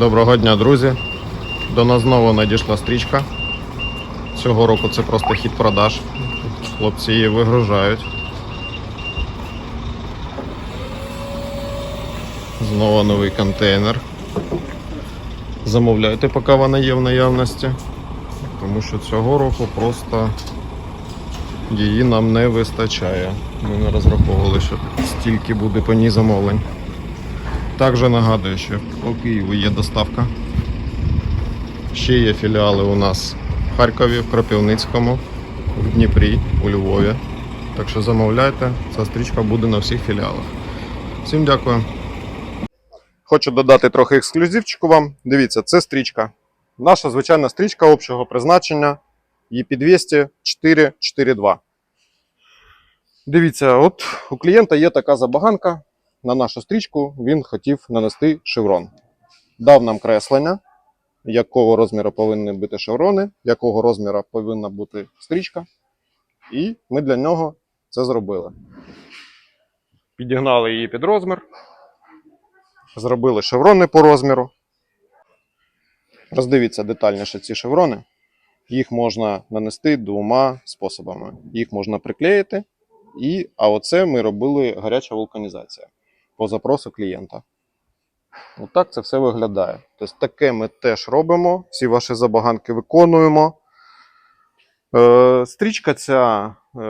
Доброго дня, друзі. До нас знову надійшла стрічка. Цього року це просто хід продаж. Хлопці її вигружають. Знову новий контейнер. Замовляйте, поки вона є в наявності. Тому що цього року просто її нам не вистачає. Ми не розраховували, що стільки буде по ній замовлень. Також нагадую, що по Києву є доставка. Ще є філіали у нас в Харкові, в Кропивницькому, в Дніпрі, у Львові. Так що замовляйте, ця стрічка буде на всіх філіалах. Всім дякую. Хочу додати трохи ексклюзивчику вам. Дивіться, це стрічка. Наша звичайна стрічка общого призначення EP200 442. Дивіться, от у клієнта є така забаганка на нашу стрічку він хотів нанести шеврон. Дав нам креслення, якого розміру повинні бути шеврони, якого розміру повинна бути стрічка. І ми для нього це зробили. Підігнали її під розмір, зробили шеврони по розміру. Роздивіться детальніше ці шеврони. Їх можна нанести двома способами. Їх можна приклеїти, і, а оце ми робили гаряча вулканізація по запросу клієнта. Отак це все виглядає. Тобто таке ми теж робимо, всі ваші забаганки виконуємо. Е, стрічка ця е,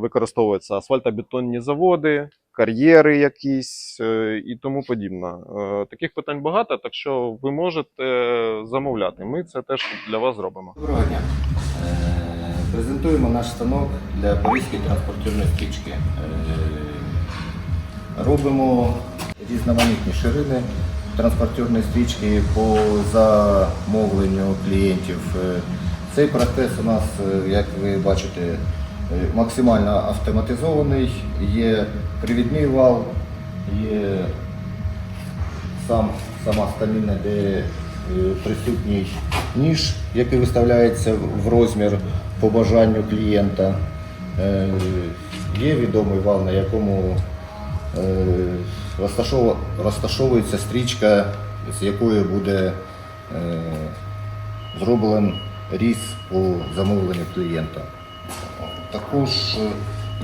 використовується асфальтобетонні заводи, кар'єри якісь е, і тому подібне. Е, таких питань багато, так що ви можете замовляти. Ми це теж для вас зробимо. Доброго дня. Е, Презентуємо наш станок для порізки транспортирної стрічки. Робимо різноманітні ширини транспортирної стрічки по замовленню клієнтів. Е, Цей процес у нас, е, як ви бачите, е, максимально автоматизований. Є привідний вал, є сам, сама стаміна, де присутній ніж, який виставляється в розмір по бажанню клієнта. Є відомий вал, на якому розташовується стрічка, з якої буде е, зроблений різ по замовленню клієнта. Також е,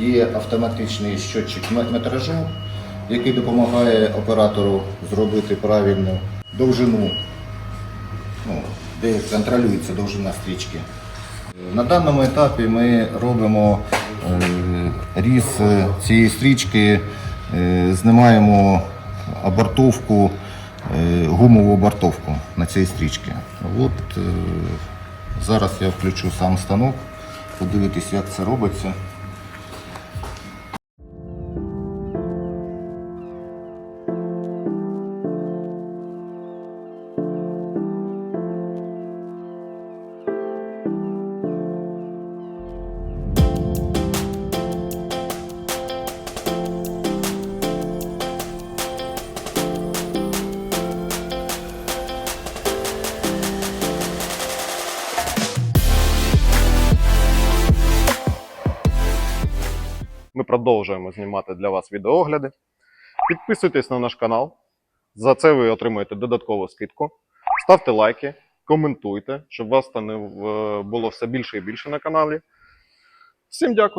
є автоматичний щотчик мет- метражу, який допомагає оператору зробити правильну довжину, ну, де контролюється довжина стрічки. На даному етапі ми робимо е, різ е, цієї стрічки, е, знімаємо обортовку, е, гумову обортовку на цій стрічці. От, е, зараз я включу сам станок, подивитись, як це робиться. Ми продовжуємо знімати для вас відеогляди. Підписуйтесь на наш канал. За це ви отримаєте додаткову скидку. Ставте лайки, коментуйте, щоб вас там було все більше і більше на каналі. Всім дякую!